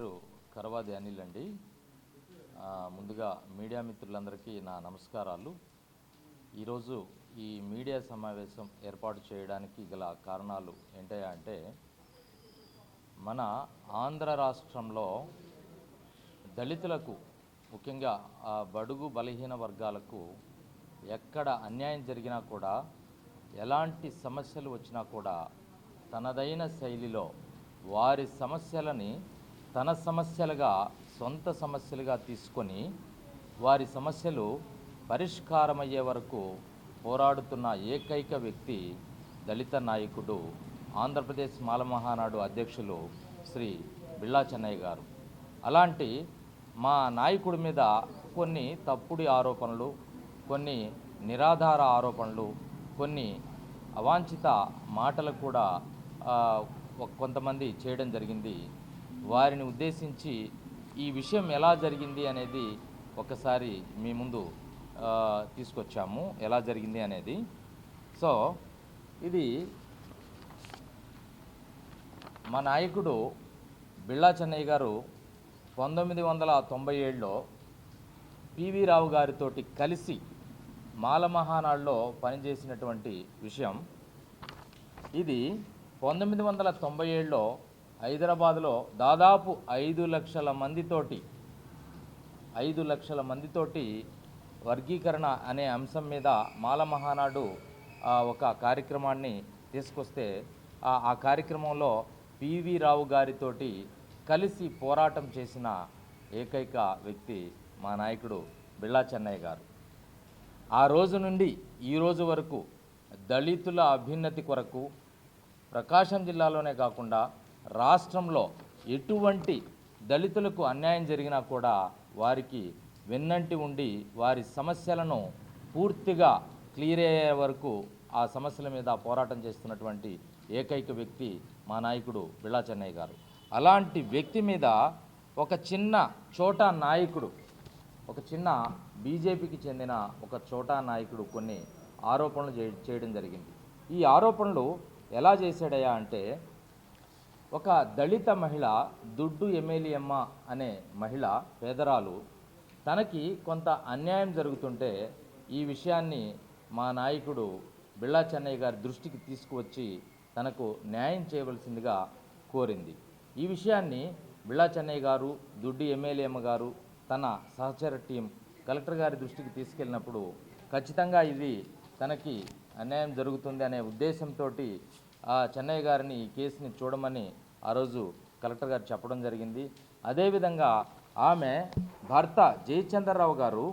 పేరు కరవాది అనిల్ అండి. ముందుగా మీడియా మిత్రులందరికీ నా నమస్కారాలు. ఈరోజు ఈ మీడియా సమావేశం ఏర్పాటు చేయడానికి గల కారణాలు ఏంటయ్యా అంటే మన ఆంధ్ర రాష్ట్రంలో దళితులకు ముఖ్యంగా ఆ బడుగు బలహీన వర్గాలకు ఎక్కడ అన్యాయం జరిగినా కూడా ఎలాంటి సమస్యలు వచ్చినా కూడా తనదైన శైలిలో వారి సమస్యలని తన సమస్యలుగా సొంత సమస్యలుగా తీసుకొని వారి సమస్యలు పరిష్కారమయ్యే వరకు పోరాడుతున్న ఏకైక వ్యక్తి దళిత నాయకుడు ఆంధ్రప్రదేశ్ మాలమహానాడు అధ్యక్షులు శ్రీ బిళ్ళా చెన్నయ్య గారు. అలాంటి మా నాయకుడి మీద కొన్ని తప్పుడు ఆరోపణలు కొన్ని నిరాధార ఆరోపణలు కొన్ని అవాంఛిత మాటలు కూడా కొంతమంది చేయడం జరిగింది. వారిని ఉద్దేశించి ఈ విషయం ఎలా జరిగింది అనేది ఒకసారి మీ ముందు తీసుకొచ్చాము. ఎలా జరిగింది అనేది. సో ఇది మా నాయకుడు బిళ్ళా చెన్నయ్య గారు పంతొమ్మిది వందల తొంభై ఏడులో పివి రావు గారితోటి కలిసి మాల మహానాడులో పనిచేసినటువంటి విషయం. ఇది పంతొమ్మిది వందల తొంభై ఏడులో హైదరాబాద్లో దాదాపు ఐదు లక్షల మందితోటి ఐదు లక్షల మందితోటి వర్గీకరణ అనే అంశం మీద మాల మహానాడు ఒక కార్యక్రమాన్ని తీసుకొస్తే ఆ ఆ కార్యక్రమంలో పివి రావు గారితోటి కలిసి పోరాటం చేసిన ఏకైక వ్యక్తి మా నాయకుడు బిళ్ళా చెన్నయ్య గారు. ఆ రోజు నుండి ఈ రోజు వరకు దళితుల అభ్యున్నతి కొరకు ప్రకాశం జిల్లాలోనే కాకుండా రాష్ట్రంలో ఎటువంటి దళితులకు అన్యాయం జరిగినా కూడా వారికి వెన్నంటి ఉండి వారి సమస్యలను పూర్తిగా క్లియర్ అయ్యే వరకు ఆ సమస్యల మీద పోరాటం చేస్తున్నటువంటి ఏకైక వ్యక్తి మా నాయకుడు బిళ్ళా చెన్నయ్య గారు. అలాంటి వ్యక్తి మీద ఒక చిన్న చోటా నాయకుడు ఒక చిన్న బీజేపీకి చెందిన ఒక చోటా నాయకుడు కొన్ని ఆరోపణలు చేయడం జరిగింది. ఈ ఆరోపణలు ఎలా చేశాడయ్యా అంటే ఒక దళిత మహిళ దుడ్డు ఎమ్మెల్యేమ్మ అనే మహిళ పేదరాలు తనకి కొంత అన్యాయం జరుగుతుంటే ఈ విషయాన్ని మా నాయకుడు బిళ్ళా చెన్నయ్య గారి దృష్టికి తీసుకువచ్చి తనకు న్యాయం చేయవలసిందిగా కోరింది. ఈ విషయాన్ని బిళ్ళా చెన్నయ్య గారు దుడ్డు ఎమ్మెల్యేమ్మ గారు తన సహచర టీం కలెక్టర్ గారి దృష్టికి తీసుకెళ్ళినప్పుడు ఖచ్చితంగా ఇది తనకి అన్యాయం జరుగుతుంది అనే ఉద్దేశంతో చెన్నయ్య గారిని ఈ కేసుని చూడమని ఆ రోజు కలెక్టర్ గారు చెప్పడం జరిగింది. అదేవిధంగా ఆమె భర్త జయచంద్రరావు గారు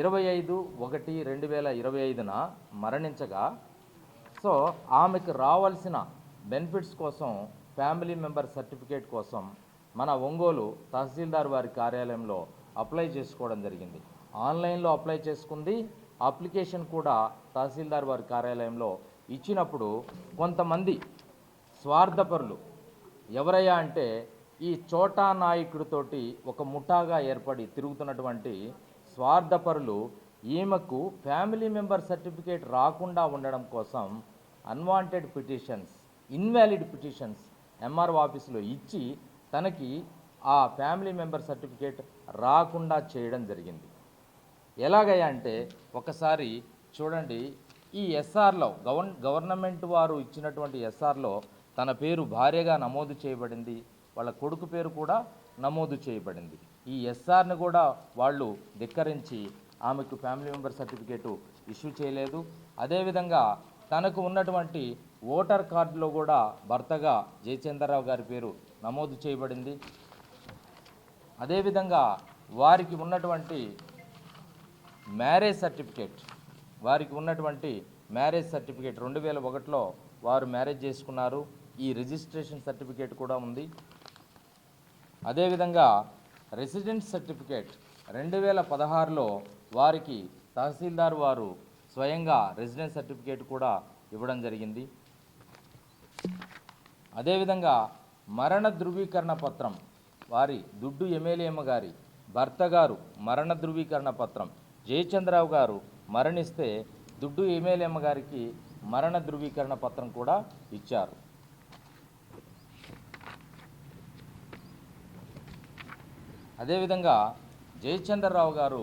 ఇరవై ఐదు ఒకటి రెండు వేల ఇరవై ఐదున మరణించగా సో ఆమెకు రావాల్సిన బెనిఫిట్స్ కోసం ఫ్యామిలీ మెంబర్ సర్టిఫికేట్ కోసం మన ఒంగోలు తహసీల్దార్ వారి కార్యాలయంలో అప్లై చేసుకోవడం జరిగింది. ఆన్లైన్లో అప్లై చేసుకుంది. అప్లికేషన్ కూడా తహసీల్దార్ వారి కార్యాలయంలో ఇచ్చినప్పుడు కొంతమంది స్వార్థపరులు. ఎవరయ్యా అంటే ఈ చోటా నాయకుడితోటి ఒక ముఠాగా ఏర్పడి తిరుగుతున్నటువంటి స్వార్థపరులు ఈమెకు ఫ్యామిలీ మెంబర్ సర్టిఫికేట్ రాకుండా ఉండడం కోసం unwanted petitions invalid petitions M ఆఫీసులో ఇచ్చి తనకి ఆ ఫ్యామిలీ మెంబర్ సర్టిఫికేట్ రాకుండా చేయడం జరిగింది. ఎలాగయ్యా అంటే ఒకసారి చూడండి ఈ ఎస్ఆర్లో గవర్న గవర్నమెంట్ వారు ఇచ్చినటువంటి ఎస్ఆర్లో తన పేరు భార్యగా నమోదు చేయబడింది. వాళ్ళ కొడుకు పేరు కూడా నమోదు చేయబడింది. ఈ ఎస్ఆర్ని కూడా వాళ్ళు ధిక్కరించి ఆమెకు ఫ్యామిలీ మెంబర్ సర్టిఫికేటు ఇష్యూ చేయలేదు. అదేవిధంగా తనకు ఉన్నటువంటి ఓటర్ కార్డులో కూడా భర్తగా జయచంద్రరావు గారి పేరు నమోదు చేయబడింది. అదేవిధంగా వారికి ఉన్నటువంటి మ్యారేజ్ సర్టిఫికేట్ వారికి ఉన్నటువంటి మ్యారేజ్ సర్టిఫికేట్ రెండు వేల ఒకటిలో వారు మ్యారేజ్ చేసుకున్నారు. ఈ రిజిస్ట్రేషన్ సర్టిఫికేట్ కూడా ఉంది. అదేవిధంగా రెసిడెంట్ సర్టిఫికేట్ రెండు వేల పదహారులో వారికి తహసీల్దార్ వారు స్వయంగా రెసిడెన్స్ సర్టిఫికేట్ కూడా ఇవ్వడం జరిగింది. అదేవిధంగా మరణ ధృవీకరణ పత్రం వారి దుడ్డు ఎమ్మెల్యేమ్మ గారి భర్త గారు మరణ ధృవీకరణ పత్రం జయచంద్రరావు గారు మరణిస్తే దుడ్డు ఎమ్మెల్యేమ్మ గారికి మరణ ధృవీకరణ పత్రం కూడా ఇచ్చారు. అదేవిధంగా జయచంద్రరావు గారు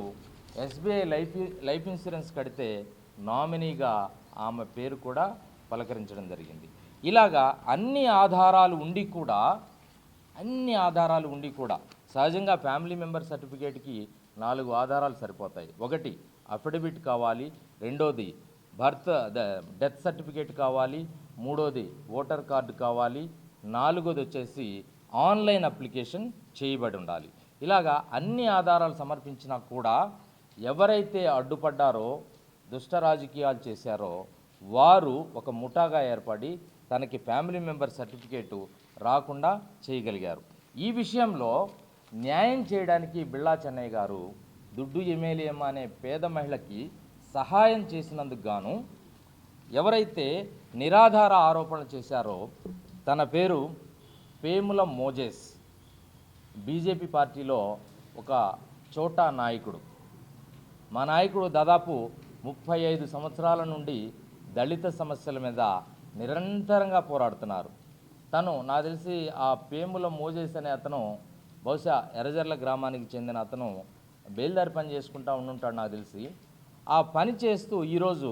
ఎస్బీఐ లైఫ్ లైఫ్ ఇన్సూరెన్స్ కడితే నామినీగా ఆమె పేరు కూడా పలకరించడం జరిగింది. ఇలాగా అన్ని ఆధారాలు ఉండి కూడా అన్ని ఆధారాలు ఉండి కూడా సహజంగా ఫ్యామిలీ మెంబర్ సర్టిఫికేట్కి నాలుగు ఆధారాలు సరిపోతాయి. ఒకటి అఫిడవిట్ కావాలి. రెండోది బర్త్ డెత్ సర్టిఫికేట్ కావాలి. మూడోది ఓటర్ కార్డు కావాలి. నాలుగోది వచ్చేసి ఆన్లైన్ అప్లికేషన్ చేయబడి ఉండాలి. ఇలాగా అన్ని ఆధారాలు సమర్పించినా కూడా ఎవరైతే అడ్డుపడ్డారో దుష్ట రాజకీయాలు చేశారో వారు ఒక ముఠాగా ఏర్పడి తనకి ఫ్యామిలీ మెంబర్ సర్టిఫికేటు రాకుండా చేయగలిగారు. ఈ విషయంలో న్యాయం చేయడానికి బిళ్ళా చెన్నయ్య గారు దుడ్డు ఎమ్మెల్యేమ్మ అనే పేద మహిళకి సహాయం చేసినందుకు గాను ఎవరైతే నిరాధార ఆరోపణలు చేశారో తన పేరు పేముల మోజెస్. బీజేపీ పార్టీలో ఒక చోటా నాయకుడు. మా నాయకుడు దాదాపు ముప్పై ఐదు సంవత్సరాల నుండి దళిత సమస్యల మీద నిరంతరంగా పోరాడుతున్నారు. తను నాకు తెలిసి ఆ పేముల మోజేస్ అనే అతను బహుశా ఎర్రజర్ల గ్రామానికి చెందిన అతను బేల్దారి పని చేసుకుంటా ఉండుంటాడు నాకు తెలిసి. ఆ పని చేస్తూ ఈరోజు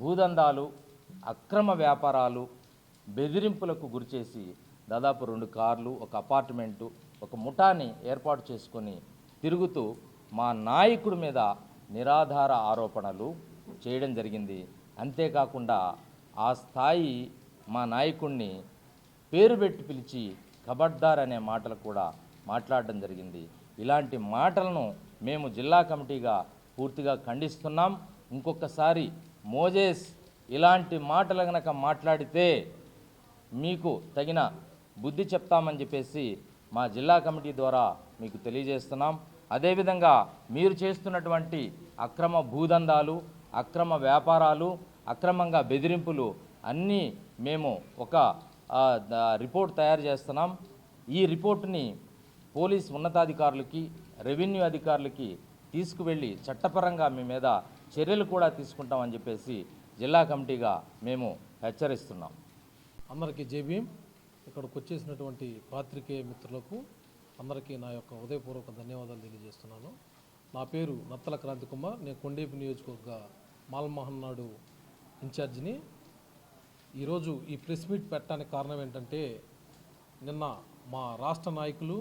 భూదందాలు అక్రమ వ్యాపారాలు బెదిరింపులకు గురిచేసి దాదాపు రెండు కార్లు ఒక అపార్ట్మెంటు ఒక ముఠాని ఏర్పాటు చేసుకొని తిరుగుతూ మా నాయకుడి మీద నిరాధార ఆరోపణలు చేయడం జరిగింది. అంతేకాకుండా ఆ స్థాయి మా నాయకుడిని పేరు పెట్టి పిలిచి కబడ్దార్ అనే మాటలు కూడా మాట్లాడడం జరిగింది. ఇలాంటి మాటలను మేము జిల్లా కమిటీగా పూర్తిగా ఖండిస్తున్నాం. ఇంకొకసారి మోజేస్ ఇలాంటి మాటలు గనక మాట్లాడితే మీకు తగిన బుద్ధి చెప్తామని చెప్పేసి మా జిల్లా కమిటీ ద్వారా మీకు తెలియజేస్తున్నాం. అదేవిధంగా మీరు చేస్తున్నటువంటి అక్రమ భూదందాలు అక్రమ వ్యాపారాలు అక్రమంగా బెదిరింపులు అన్నీ మేము ఒక రిపోర్ట్ తయారు చేస్తున్నాం. ఈ రిపోర్టుని పోలీస్ ఉన్నతాధికారులకి రెవెన్యూ అధికారులకి తీసుకువెళ్ళి చట్టపరంగా మీ మీద చర్యలు కూడా తీసుకుంటామని చెప్పేసి జిల్లా కమిటీగా మేము హెచ్చరిస్తున్నాం. అందరికీ జేబీఎం ఇక్కడికి వచ్చేసినటువంటి పాత్రికేయ మిత్రులకు అందరికీ నా యొక్క ఉదయపూర్వక ధన్యవాదాలు తెలియజేస్తున్నాను. నా పేరు నత్తల క్రాంతి కుమార్ నేను కొండేపు నియోజకవర్గ మాల్మోహన్ నాడు ఇన్ఛార్జిని. ఈరోజు ఈ ప్రెస్ మీట్ పెట్టడానికి కారణం ఏంటంటే నిన్న మా రాష్ట్ర నాయకులు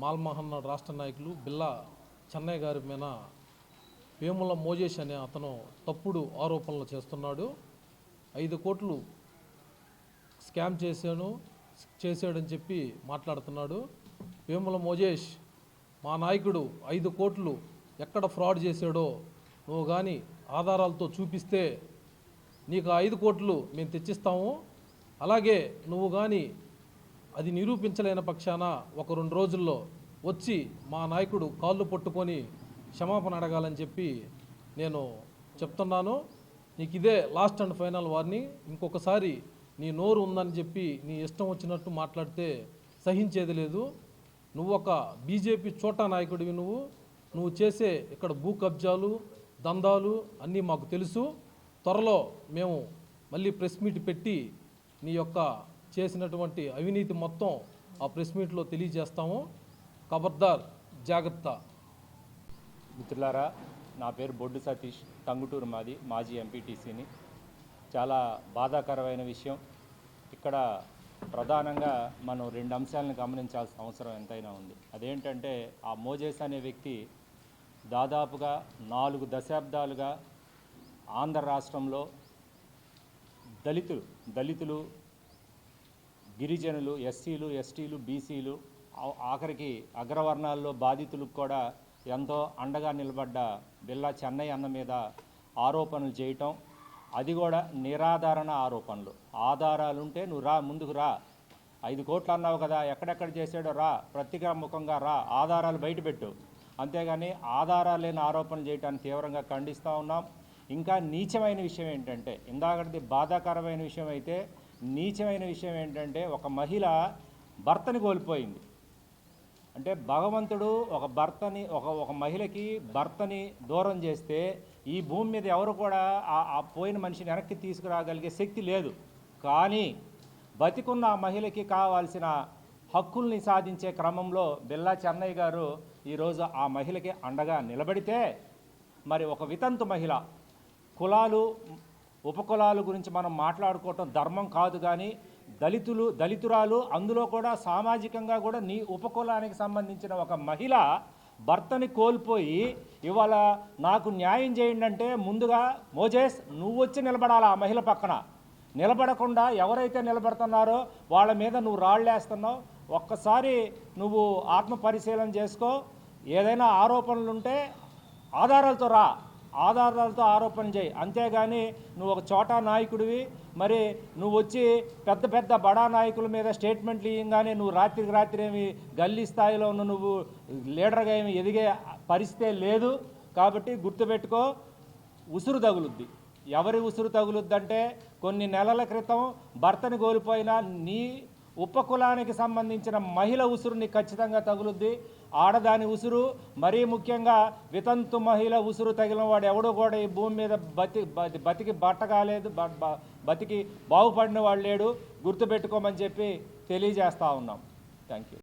మాల్మోహన్ నాడు రాష్ట్ర నాయకులు బిల్లా చెన్నయ్య గారి మీద వేముల మోజేష్ అనే అతను తప్పుడు ఆరోపణలు చేస్తున్నాడు. ఐదు కోట్లు స్కామ్ చేశాను చేశాడని చెప్పి మాట్లాడుతున్నాడు. వేముల మోజేష్ మా నాయకుడు ఐదు కోట్లు ఎక్కడ ఫ్రాడ్ చేశాడో నువ్వు కానీ ఆధారాలతో చూపిస్తే నీకు ఆ ఐదు కోట్లు మేము తెచ్చిస్తాము. అలాగే నువ్వు కానీ అది నిరూపించలేని పక్షాన ఒక రెండు రోజుల్లో వచ్చి మా నాయకుడు కాళ్ళు పట్టుకొని క్షమాపణ అడగాలని చెప్పి నేను చెప్తున్నాను. నీకు ఇదే లాస్ట్ అండ్ ఫైనల్ వార్నింగ్ ఇంకొకసారి నీ నోరు ఉందని చెప్పి నీ ఇష్టం వచ్చినట్టు మాట్లాడితే సహించేది లేదు. నువ్వు ఒక బీజేపీ చోటా నాయకుడివి నువ్వు. నువ్వు చేసే ఇక్కడ భూ కబ్జాలు దందాలు అన్నీ మాకు తెలుసు. త్వరలో మేము మళ్ళీ ప్రెస్ మీట్ పెట్టి నీ యొక్క చేసినటువంటి అవినీతి మొత్తం ఆ ప్రెస్ మీట్లో తెలియజేస్తాము. ఖబర్దార్ జాగ్రత్త. మిత్రులారా నా పేరు బొడ్డు సతీష్ టంగుటూరు మాది మాజీ ఎంపీటీసీని. చాలా బాధాకరమైన విషయం. ఇక్కడ ప్రధానంగా మనం రెండు అంశాలను గమనించాల్సిన అవసరం ఎంతైనా ఉంది. అదేంటంటే ఆ మోజేస్ అనే వ్యక్తి దాదాపుగా నాలుగు దశాబ్దాలుగా ఆంధ్ర రాష్ట్రంలో దళితులు దళితులు గిరిజనులు ఎస్సీలు ఎస్టీలు బీసీలు ఆఖరికి అగ్రవర్ణాల్లో బాధితులకు కూడా ఎంతో అండగా నిలబడ్డ బిల్లా చెన్నై అన్న మీద ఆరోపణలు చేయటం అది కూడా నిరాధారణ ఆరోపణలు. ఆధారాలుంటే నువ్వు రా ముందుకు రా. ఐదు కోట్లు అన్నావు కదా ఎక్కడెక్కడ చేసాడో రా ప్రతికాముఖంగా రా ఆధారాలు బయటపెట్టు అంతేగాని ఆధారాలు లేని ఆరోపణలు చేయటాన్ని తీవ్రంగా ఖండిస్తూ ఉన్నాం. ఇంకా నీచమైన విషయం ఏంటంటే ఇందాకటిది బాధాకరమైన విషయం అయితే నీచమైన విషయం ఏంటంటే ఒక మహిళ భర్తని కోల్పోయింది. అంటే భగవంతుడు ఒక భర్తని ఒక ఒక మహిళకి భర్తని దూరం చేస్తే ఈ భూమి మీద ఎవరు కూడా ఆ- ఆ పోయిన మనిషిని వెనక్కి తీసుకురాగలిగే శక్తి లేదు. కానీ బతికున్న ఆ మహిళకి కావాల్సిన హక్కుల్ని సాధించే క్రమంలో బిల్లా చెన్నయ్య గారు ఈరోజు ఆ మహిళకి అండగా నిలబడితే మరి ఒక వితంతు మహిళ కులాలు ఉపకులాల గురించి మనం మాట్లాడుకోవటం ధర్మం కాదు కానీ దళితులు దళితురాలు అందులో కూడా సామాజికంగా కూడా నీ ఉపకులానికి సంబంధించిన ఒక మహిళ భర్తని కోల్పోయి ఇవాళ నాకు న్యాయం చేయండి అంటే ముందుగా మోజేస్ నువ్వు వచ్చి నిలబడాలి ఆ మహిళ పక్కన? నిలబడకుండా ఎవరైతే నిలబడుతున్నారో వాళ్ళ మీద నువ్వు రాళ్ళేస్తున్నావు? ఒక్కసారి నువ్వు ఆత్మ పరిశీలన చేసుకో. ఏదైనా ఆరోపణలు ఉంటే ఆధారాలతో రా. ఆధారాలతో ఆరోపణ చేయి. అంతేగాని నువ్వు ఒక చోటా నాయకుడివి మరి నువ్వు వచ్చి పెద్ద పెద్ద బడా నాయకుల మీద స్టేట్మెంట్లు ఇవ్వగానే నువ్వు రాత్రికి రాత్రి ఏమి గల్లీ స్థాయిలో ఉన్న నువ్వు లీడర్గా ఏమి ఎదిగే పరిస్థితే లేదు. కాబట్టి గుర్తుపెట్టుకో ఉసురు తగులుద్ది. ఎవరి ఉసురు తగులుద్దంటే కొన్ని నెలల క్రితం భర్తని కోల్పోయిన నీ ఉపకులానికి సంబంధించిన మహిళ ఉసురుని ఖచ్చితంగా తగులుద్ది. ఆడదాని ఉసురు మరీ ముఖ్యంగా వితంతు మహిళ ఉసురు తగిలిన వాడు ఎవడో కూడా ఈ భూమి మీద బతి బతి- బతికి బట్ట కాలేదు బతికి బాగుపడిన వాడు లేడు. గుర్తుపెట్టుకోమని చెప్పి తెలియజేస్తూ ఉన్నాం. Thank you